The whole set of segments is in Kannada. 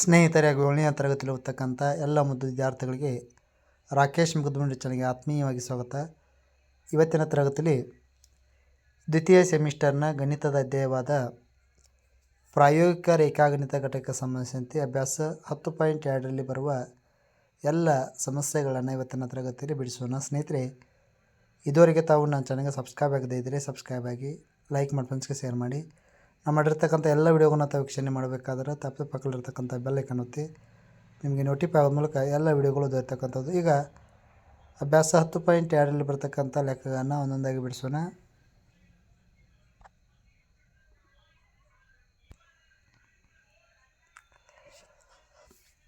ಸ್ನೇಹಿತರೆ ಹಾಗೂ ಏಳನೇ ತರಗತಿಯಲ್ಲಿ ಓದ್ತಕ್ಕಂಥ ಎಲ್ಲ ಮುದ್ದು ವಿದ್ಯಾರ್ಥಿಗಳಿಗೆ ರಾಕೇಶ್ ಮುಗದ್ಮಂಡಿ ಚಾನಲ್ಗೆ ಆತ್ಮೀಯವಾಗಿ ಸ್ವಾಗತ. ಇವತ್ತಿನ ತರಗತಿಯಲ್ಲಿ ದ್ವಿತೀಯ ಸೆಮಿಸ್ಟರ್ನ ಗಣಿತದ ಅಧ್ಯಾಯವಾದ ಪ್ರಾಯೋಗಿಕ ರೇಖಾಗಣಿತ ಘಟಕಕ್ಕೆ ಸಂಬಂಧಿಸಿದಂತೆ ಅಭ್ಯಾಸ ಹತ್ತು ಪಾಯಿಂಟ್ ಎರಡರಲ್ಲಿ ಬರುವ ಎಲ್ಲ ಸಮಸ್ಯೆಗಳನ್ನು ಇವತ್ತಿನ ತರಗತಿಯಲ್ಲಿ ಬಿಡಿಸೋಣ. ಸ್ನೇಹಿತರೆ, ಇದುವರೆಗೆ ತಾವು ನನ್ನ ಚಾನಲ್ಗೆ ಸಬ್ಸ್ಕ್ರೈಬ್ ಆಗದೇ ಇದ್ದರೆ ಸಬ್ಸ್ಕ್ರೈಬ್ ಆಗಿ ಲೈಕ್ ಮಾಡಿ ಫ್ರೆಂಡ್ಸ್ಗೆ ಶೇರ್ ಮಾಡಿ. ನಾವು ಮಾಡಿರ್ತಕ್ಕಂಥ ಎಲ್ಲ ವೀಡಿಯೋಗಳನ್ನ ತಾವು ವೀಕ್ಷಣೆ ಮಾಡಬೇಕಾದ್ರೆ ತಪ್ಪದೆ ಪಕ್ಕದಲ್ಲಿರ್ತಕ್ಕಂಥ ಬೆಲ್ ಐಕನ್ ಒತ್ತಿ ನಿಮಗೆ ನೋಟಿಫೈ ಆಗೋದ ಮೂಲಕ ಎಲ್ಲ ವೀಡಿಯೋಗಳು ದೊರೆತಕ್ಕಂಥದ್ದು ಈಗ ಅಭ್ಯಾಸ ಹತ್ತು ಪಾಯಿಂಟ್ ಎರಡರಲ್ಲಿ ಬರ್ತಕ್ಕಂಥ ಲೆಕ್ಕಗಳನ್ನು ಒಂದೊಂದಾಗಿ ಬಿಡಿಸೋಣ.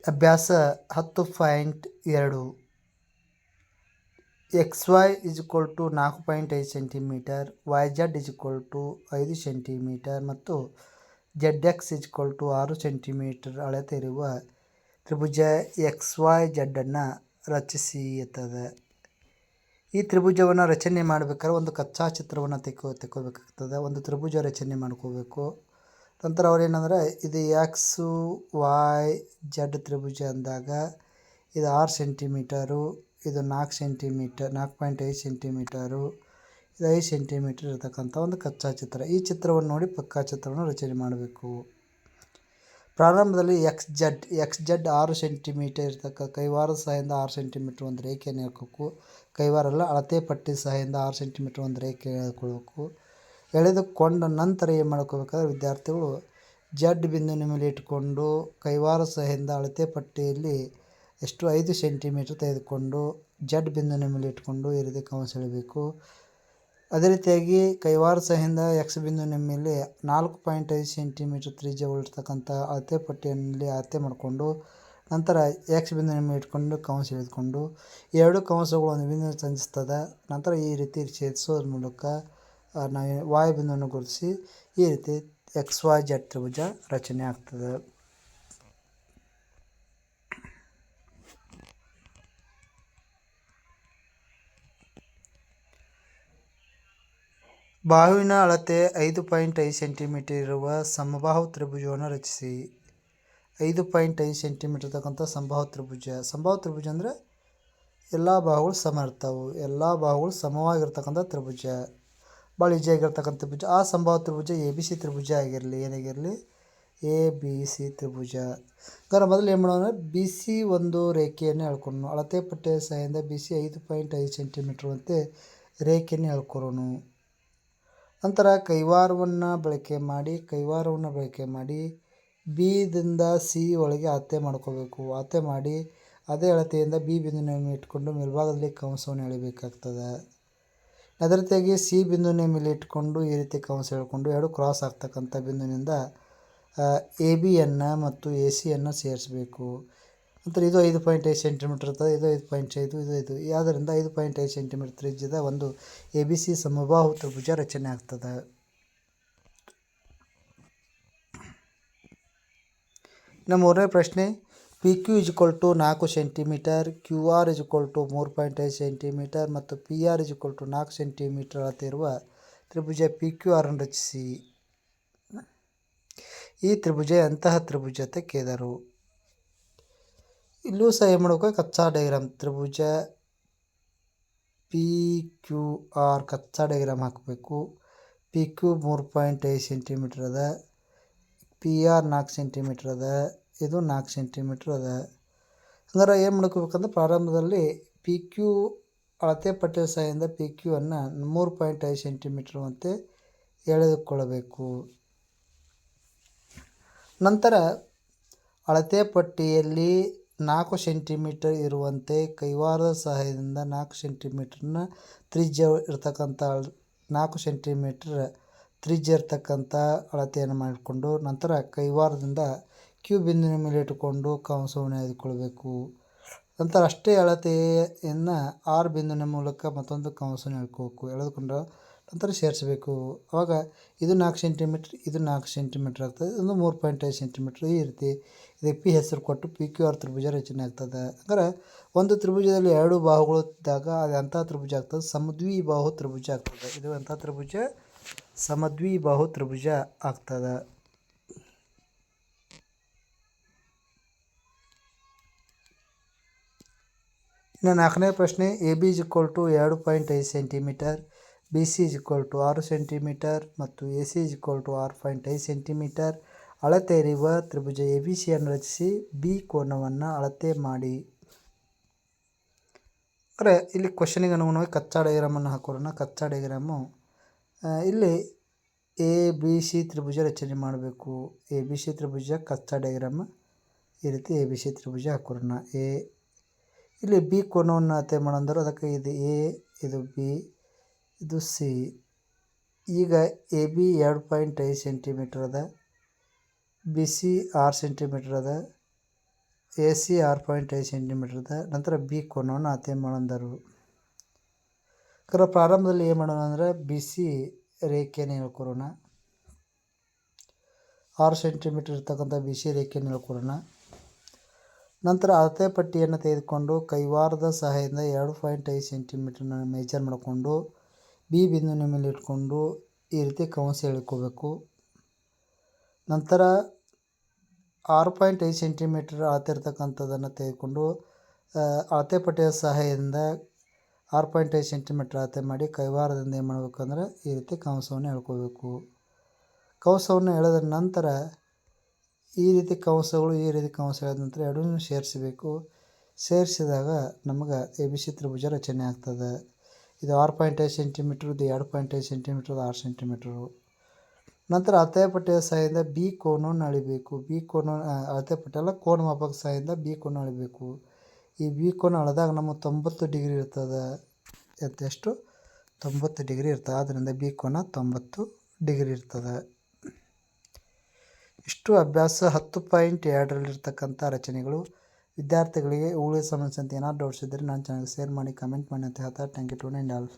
ಅಭ್ಯಾಸ ಹತ್ತು ಪಾಯಿಂಟ್ ಎರಡು. X Y is equal to ನಾಲ್ಕು ಪಾಯಿಂಟ್ ಐದು centimetre Y Z is equal to ಐದು ಸೆಂಟಿಮೀಟರ್ ಮತ್ತು Z X is equal to ಆರು ಸೆಂಟಿಮೀಟರ್ ಅಳತೆ ಇರುವ ತ್ರಿಭುಜ ಎಕ್ಸ್ ವೈ ಜೆಡ್ಡನ್ನು ರಚಿಸಿ ಎತ್ತದೆ. ಈ ತ್ರಿಭುಜವನ್ನು ರಚನೆ ಮಾಡಬೇಕಾದ್ರೆ ಒಂದು ಕಚ್ಚಾ ಚಿತ್ರವನ್ನು ತೆಕ್ಕೋ ತೆಕ್ಕೋಬೇಕಾಗ್ತದೆ ಒಂದು ತ್ರಿಭುಜ ರಚನೆ ಮಾಡ್ಕೋಬೇಕು. ನಂತರ ಅವ್ರು ಏನಂದ್ರೆ ಇದು ಎಕ್ಸು ವೈ ಜೆಡ್ ತ್ರಿಭುಜ ಅಂದಾಗ ಇದು ಆರು ಸೆಂಟಿಮೀಟರು ಇದು ನಾಲ್ಕು ಸೆಂಟಿಮೀಟರ್, ನಾಲ್ಕು ಪಾಯಿಂಟ್ ಐದು ಸೆಂಟಿಮೀಟರು, ಇದು ಐದು ಸೆಂಟಿಮೀಟರ್ ಇರತಕ್ಕಂಥ ಒಂದು ಕಚ್ಚಾ ಚಿತ್ರ. ಈ ಚಿತ್ರವನ್ನು ನೋಡಿ ಪಕ್ಕಾ ಚಿತ್ರವನ್ನು ರಚನೆ ಮಾಡಬೇಕು. ಪ್ರಾರಂಭದಲ್ಲಿ ಎಕ್ಸ್ ಜಡ್ ಎಕ್ಸ್ ಜಡ್ ಆರು ಸೆಂಟಿಮೀಟರ್ ಇರ್ತಕ್ಕ ಕೈವಾರ ಸಹಾಯದಿಂದ ಆರು ಸೆಂಟಿಮೀಟ್ರ್ ಒಂದು ರೇಖೆಯನ್ನು ಹೇಳ್ಕೋಬೇಕು ಕೈವಾರಲ್ಲ ಅಳತೆ ಪಟ್ಟಿ ಸಹಾಯದಿಂದ ಆರು ಸೆಂಟಿಮೀಟ್ರ್ ಒಂದು ರೇಖೆ ಎಳ್ಕೊಳ್ಬೇಕು. ಎಳೆದುಕೊಂಡ ನಂತರ ಏನು ಮಾಡ್ಕೋಬೇಕಾದ್ರೆ ವಿದ್ಯಾರ್ಥಿಗಳು ಜಡ್ ಬಿಂದುವಿನ ಮೇಲೆ ಇಟ್ಕೊಂಡು ಕೈವಾರ ಸಹಾಯದಿಂದ ಅಳತೆ ಪಟ್ಟಿಯಲ್ಲಿ ಎಷ್ಟು ಐದು ಸೆಂಟಿಮೀಟ್ರ್ ತೆಗೆದುಕೊಂಡು ಜಡ್ ಬಿಂದುವಿನ ಮೇಲೆ ಇಟ್ಕೊಂಡು ಈ ರೀತಿ ಕಂಸ ಎಳಿಬೇಕು ಅದೇ ರೀತಿಯಾಗಿ ಕೈವಾರ ಸಹಿಂದ ಎಕ್ಸ್ ಬಿಂದುವಿನ ಮೇಲೆ ನಾಲ್ಕು ಪಾಯಿಂಟ್ ಐದು ಸೆಂಟಿಮೀಟ್ರ್ ತ್ರಿಜ್ಯವಿರ್ತಕ್ಕಂಥ ಅಳತೆ ಪಟ್ಟಿಯಲ್ಲಿ ಅಳತೆ ಮಾಡಿಕೊಂಡು ನಂತರ ಎಕ್ಸ್ ಬಿಂದುವಿನ ಮೇಲೆ ಇಟ್ಕೊಂಡು ಕಂಸ ಎಳೆದುಕೊಂಡು ಎರಡು ಕಂಸಗಳು ಒಂದು ಬಿಂದು ಸಂಧಿಸ್ತದೆ. ನಂತರ ಈ ರೀತಿ ಛೇದಿಸೋದ್ರ ಮೂಲಕ ನಾವು ವಾಯು ಬಿಂದುವನ್ನು ಗುರುತಿಸಿ ಈ ರೀತಿ ಎಕ್ಸ್, ವೈ, ಜಡ್ ತ್ರಿಭುಜ ರಚನೆ ಆಗ್ತದೆ. ಬಾಹುವಿನ ಅಳತೆ ಐದು ಪಾಯಿಂಟ್ ಐದು ಸೆಂಟಿಮೀಟರ್ ಇರುವ ಸಮಬಾಹು ತ್ರಿಭುಜವನ್ನು ರಚಿಸಿ. ಐದು ಪಾಯಿಂಟ್ ಐದು ಸೆಂಟಿಮೀಟರ್ ತಕ್ಕಂಥ ಸಮಬಾಹು ತ್ರಿಭುಜ. ಸಮಬಾಹು ತ್ರಿಭುಜ ಅಂದರೆ ಎಲ್ಲ ಬಾಹುಗಳು ಸಮ ಇರ್ತಾವೆ. ಎಲ್ಲ ಬಾಹುಗಳು ಸಮವಾಗಿರ್ತಕ್ಕಂಥ ತ್ರಿಭುಜ. ಭಾಳ ಈಜಿಯಾಗಿರ್ತಕ್ಕಂಥ ತ್ರಿಭುಜ. ಆ ಸಂಭಾವ ತ್ರಿಭುಜ ಎ ಬಿ ಸಿ ತ್ರಿಭುಜ ಆಗಿರಲಿ. ಏನಾಗಿರಲಿ? ಎ ಬಿ ಸಿ ತ್ರಿಭುಜ. ಗರ, ಮೊದಲು ಏನು ಮಾಡೋಣ? ಬಿ ಸಿ ಒಂದು ರೇಖೆಯನ್ನು ಎಳ್ಕೊಂಡು ಅಳತೆ ಪಟ್ಟೆ ಸಹಾಯದಿಂದ ಬಿ ಸಿ ಐದು ಪಾಯಿಂಟ್ ಐದು ಸೆಂಟಿಮೀಟ್ರ್ ಅಂತೆ ರೇಖೆಯನ್ನು ಎಳ್ಕೊರೋಣ ನಂತರ ಕೈವಾರವನ್ನು ಬಳಕೆ ಮಾಡಿ, ಕೈವಾರವನ್ನು ಬಳಕೆ ಮಾಡಿ, ಬಿದಿಂದ ಸಿ ಒಳಗೆ ಅಳತೆ ಮಾಡ್ಕೋಬೇಕು. ಅಳತೆ ಮಾಡಿ ಅದೇ ಅಳತೆಯಿಂದ ಬಿ ಬಿಂದುವಿನ ಇಟ್ಕೊಂಡು ಮೇಲ್ಭಾಗದಲ್ಲಿ ಕಂಸವನ್ನು ಎಳಿಬೇಕಾಗ್ತದೆ. ಅದೇ ರೀತಿಯಾಗಿ ಸಿ ಬಿಂದುವಿನ ಮೇಲೆ ಇಟ್ಕೊಂಡು ಈ ರೀತಿ ಕಂಸ ಹೇಳ್ಕೊಂಡು ಎರಡು ಕ್ರಾಸ್ ಆಗ್ತಕ್ಕಂಥ ಬಿಂದುವಿನಿಂದ ಎ ಬಿಯನ್ನು ಮತ್ತು ಎ ಸಿಯನ್ನು ಸೇರಿಸಬೇಕು. ನಂತರ ಇದು ಐದು ಪಾಯಿಂಟ್ ಐದು ಸೆಂಟಿಮೀಟ್ರ್ ಇರ್ತದೆ, ಇದು ಐದು ಪಾಯಿಂಟ್ ಐದು, ಇದು ಐದು. ಯಾವುದರಿಂದ ಐದು ಪಾಯಿಂಟ್ ಐದು ಸೆಂಟಿಮೀಟ್ರ್ ತ್ರಿಜ್ಯದ ಒಂದು ಎ ಬಿ ಸಿ ಸಮಬಾಹು ತ್ರಿಭುಜ ರಚನೆ ಆಗ್ತದೆ. ಇನ್ನು ಮೂರನೇ ಪ್ರಶ್ನೆ, P Q is equal to ನಾಲ್ಕು centimetre, Q R is equal to ಮೂರು ಪಾಯಿಂಟ್ ಐದು ಸೆಂಟಿಮೀಟರ್ ಮತ್ತು P R is equal to ನಾಲ್ಕು ಸೆಂಟಿಮೀಟರ್ ಅಳತೆ ಇರುವ ತ್ರಿಭುಜ ಪಿ ಕ್ಯೂ ಆರನ್ನು ರಚಿಸಿ. ಈ ತ್ರಿಭುಜ ಅಂತಹ ತ್ರಿಭುಜ ಅಂತ ಕೇಳಿದರು ಇಲ್ಲೂ ಸಹ ಏನು ಮಾಡ್ಬೇಕು? ಕಚ್ಚಾ ಡೈಗ್ರಾಮ್ ತ್ರಿಭುಜ ಪಿ ಕ್ಯೂ ಆರ್ ಕಚ್ಚಾ ಡೈಗ್ರಾಮ್ ಹಾಕಬೇಕು. ಪಿ ಕ್ಯೂ ಮೂರು ಪಾಯಿಂಟ್ ಐದು ಸೆಂಟಿಮೀಟ್ರ್ ಅದ. ಪಿ ಆರ್ ನಾಲ್ಕು ಸೆಂಟಿಮೀಟ್ರ್ ಅದ. ಇದು ನಾಲ್ಕು ಸೆಂಟಿಮೀಟ್ರ್ ಅದ. ಅಂದರೆ ಏನು ಮಾಡ್ಕೋಬೇಕಂದ್ರೆ ಪ್ರಾರಂಭದಲ್ಲಿ ಪಿ ಕ್ಯೂ ಅಳತೆ ಪಟ್ಟಿಯ ಸಹಾಯದಿಂದ ಪಿ ಕ್ಯೂ ಅನ್ನು ಮೂರು ಪಾಯಿಂಟ್ ಐದು ಸೆಂಟಿಮೀಟ್ರ್ ಅಂತೆ ಎಳೆದುಕೊಳ್ಳಬೇಕು. ನಂತರ ಅಳತೆ ಪಟ್ಟಿಯಲ್ಲಿ ನಾಲ್ಕು ಸೆಂಟಿಮೀಟರ್ ಇರುವಂತೆ ಕೈವಾರದ ಸಹಾಯದಿಂದ ನಾಲ್ಕು ಸೆಂಟಿಮೀಟ್ರನ್ನ ತ್ರಿಜ್ಯ ಇರ್ತಕ್ಕಂಥ ನಾಲ್ಕು ಸೆಂಟಿಮೀಟ್ರ್ ತ್ರಿಜ್ಯ ಇರ್ತಕ್ಕಂಥ ಅಳತೆಯನ್ನು ಮಾಡಿಕೊಂಡು ನಂತರ ಕೈವಾರದಿಂದ ಕ್ಯೂ ಬಿಂದುವಿನ ಮೇಲೆ ಇಟ್ಟುಕೊಂಡು ಕಂಸವನ್ನು ಎಳೆದುಕೊಳ್ಬೇಕು ನಂತರ ಅಷ್ಟೇ ಅಳತೆಯನ್ನು ಆರು ಬಿಂದುವಿನ ಮೂಲಕ ಮತ್ತೊಂದು ಕಂಸವನ್ನು ಎಳ್ಕೋಬೇಕು ಎಳೆದುಕೊಂಡು ನಂತರ ಸೇರಿಸಬೇಕು. ಆವಾಗ ಇದು ನಾಲ್ಕು ಸೆಂಟಿಮೀಟ್ರ್ ಇದು ನಾಲ್ಕು ಸೆಂಟಿಮೀಟ್ರ್ ಆಗ್ತದೆ. ಇದು ಮೂರು ಪಾಯಿಂಟ್ ಐದು ಸೆಂಟಿಮೀಟ್ರ್ ಈ ರೀತಿ ಇದಕ್ಕೆ ಪಿ ಹೆಸರು ಕೊಟ್ಟು ಪಿ ಕ್ಯೂ ಆರ್ ತ್ರಿಭುಜ ರಚನೆ ಆಗ್ತದೆ. ಅಂದ್ರೆ ಒಂದು ತ್ರಿಭುಜದಲ್ಲಿ ಎರಡು ಬಾಹುಗಳು ಇದ್ದಾಗ ಅದು ಅಂಥ ತ್ರಿಭುಜ ಆಗ್ತದೆ. ಸಮದ್ವಿ ಬಾಹು ತ್ರಿಭುಜ ಆಗ್ತದೆ. ಇದು ಅಂಥ ತ್ರಿಭುಜ, ಸಮದ್ವಿ ಬಾಹು ತ್ರಿಭುಜ ಆಗ್ತದೆ. ಇನ್ನು ನಾಲ್ಕನೇ ಪ್ರಶ್ನೆ A B is equal to ಎರಡು ಪಾಯಿಂಟ್ ಐದು centimetre B C is equal to ಆರು ಸೆಂಟಿಮೀಟರ್ ಮತ್ತು A C is equal to ಆರು ಪಾಯಿಂಟ್ ಐದು ಸೆಂಟಿಮೀಟರ್ ಅಳತೆ ಇರುವ ತ್ರಿಭುಜ ಎ ಬಿ ಸಿಯನ್ನು ರಚಿಸಿ ಬಿ ಕೋನವನ್ನು ಅಳತೆ ಮಾಡಿ. ಅಂದರೆ ಇಲ್ಲಿ ಕ್ವಶನಿಗೆ ಅನುಗುಣವಾಗಿ ಕಚ್ಚಾ ಡೈಗ್ರಾಮನ್ನು ಹಾಕೋಣ. ಕಚ್ಚಾ ಡೈಗ್ರಾಮು ಇಲ್ಲಿ ಎ ಬಿ ಸಿ ತ್ರಿಭುಜ ರಚನೆ ಮಾಡಬೇಕು. ಎ ಬಿ ಸಿ ತ್ರಿಭುಜ, ಕಚ್ಚಾ ಡೈಗ್ರಾಮ್ ಈ ರೀತಿ ಎ ಬಿ ಸಿ ತ್ರಿಭುಜ ಹಾಕೋಣ. ಎ ಇಲ್ಲಿ ಬಿ ಕೋನವನ್ನು ಅಳತೆ ಮಾಡಂದ್ರೆ ಅದಕ್ಕೆ ಇದು ಎ ಇದು ಬಿ ಇದು ಸಿ. ಈಗ ಎ ಬಿ ಎರಡು ಪಾಯಿಂಟ್ ಐದು ಸೆಂಟಿಮೀಟ್ರ್ ಅದ, ಬಿ ಸಿ ಆರು ಸೆಂಟಿಮೀಟ್ರ್ ಅದ, ಎ ಸಿ ಆರು ಪಾಯಿಂಟ್ ಐದು ಸೆಂಟಿಮೀಟ್ರ್ ಅದ, ನಂತರ ಬಿ ಕೋನವನ್ನು ಅಳತೆ ಮಾಡಂದರು. ಕರ ಪ್ರಾರಂಭದಲ್ಲಿ ಏನು ಮಾಡೋಣ ಅಂದರೆ ಬಿ ಸಿ ರೇಖೆಯನ್ನು ಹೇಳ್ಕೊರೋಣ ಆರು ಸೆಂಟಿಮೀಟ್ರ್ ಇರ್ತಕ್ಕಂಥ ಬಿ ಸಿ ರೇಖೆಯನ್ನು ಹೇಳ್ಕೊಡೋಣ. ನಂತರ ಅಳತೆ ಪಟ್ಟಿಯನ್ನು ತೆಗೆದುಕೊಂಡು ಕೈವಾರದ ಸಹಾಯದಿಂದ ಎರಡು ಪಾಯಿಂಟ್ ಐದು ಸೆಂಟಿಮೀಟ್ರನ್ನ ಮೇಜರ್ ಮಾಡಿಕೊಂಡು ಬಿ ಬಿಂದುವಿನ ಮೇಲೆ ಇಟ್ಕೊಂಡು ಈ ರೀತಿ ಕಂಸ ಎಳ್ಕೋಬೇಕು. ನಂತರ ಆರು ಪಾಯಿಂಟ್ ಐದು ಸೆಂಟಿಮೀಟ್ರ್ ಅಳತೆ ತೆಗೆದುಕೊಂಡು ಅಳತೆ ಪಟ್ಟಿಯ ಸಹಾಯದಿಂದ ಆರು ಪಾಯಿಂಟ್ ಐದು ಸೆಂಟಿಮೀಟ್ರ್ ಅಳತೆ ಮಾಡಿ ಕೈವಾರದಿಂದ ಏನು ಮಾಡಬೇಕಂದ್ರೆ ಈ ರೀತಿ ಕಂಸವನ್ನು ಎಳ್ಕೋಬೇಕು. ಕಂಸವನ್ನು ಎಳೆದ ನಂತರ ಈ ರೀತಿ ಕಂಸಗಳು ಈ ರೀತಿ ಕಂಸ ಎಳೆದ ನಂತರ ಎರಡನ್ನೂ ಸೇರಿಸಬೇಕು. ಸೇರಿಸಿದಾಗ ನಮಗೆ ಎ ಬಿ ಸಿ ತ್ರಿಭುಜ ರಚನೆ ಆಗ್ತದೆ. ಇದು ಆರು ಪಾಯಿಂಟ್ ಐದು ಸೆಂಟಿಮೀಟ್ರ್, ಇದು ಎರಡು ಪಾಯಿಂಟ್ ಐದು ಸೆಂಟಿಮೀಟ್ರ್, ಇದು ಆರು ಸೆಂಟಿಮೀಟ್ರು. ನಂತರ ಅಳತೆ ಪಟ್ಟಿಯ ಸಹಾಯದಿಂದ ಬಿ ಕೋನವನ್ನು ಅಳಿಬೇಕು. ಬಿ ಕೋನ ಅಳತೆ ಕೋನ್ ಕೋನ ಮಾಪಕ ಸಹಾಯದಿಂದ ಬಿ ಕೋನ ಅಳಿಬೇಕು. ಈ ಬಿ ಕೋನ ಅಳೆದಾಗ ನಮಗೆ ತೊಂಬತ್ತು ಡಿಗ್ರಿ ಇರ್ತದೆ. ಎಷ್ಟು? ತೊಂಬತ್ತು ಡಿಗ್ರಿ ಇರ್ತದೆ. ಆದ್ದರಿಂದ ಬಿ ಕೋನ ತೊಂಬತ್ತು ಡಿಗ್ರಿ ಇರ್ತದೆ. ಇಷ್ಟು ಅಭ್ಯಾಸ ಹತ್ತು ಪಾಯಿಂಟ್ ಎರಡರಲ್ಲಿರ್ತಕ್ಕಂಥ ರಚನೆಗಳು. ವಿದ್ಯಾರ್ಥಿಗಳಿಗೆ ಉಳಿದ ಸಮಸ್ಯೆ ಅಂತ ಏನಾದ್ರು ಡೌಟ್ಸ್ ಇದ್ದರೆ ನಾನು ಚಾನಲ್ಗೆ ಶೇರ್ ಮಾಡಿ ಕಮೆಂಟ್ ಮಾಡಿ ಅಂತ ಹೇಳ್ತಾ ಥ್ಯಾಂಕ್ ಯು ಟು ಆಲ್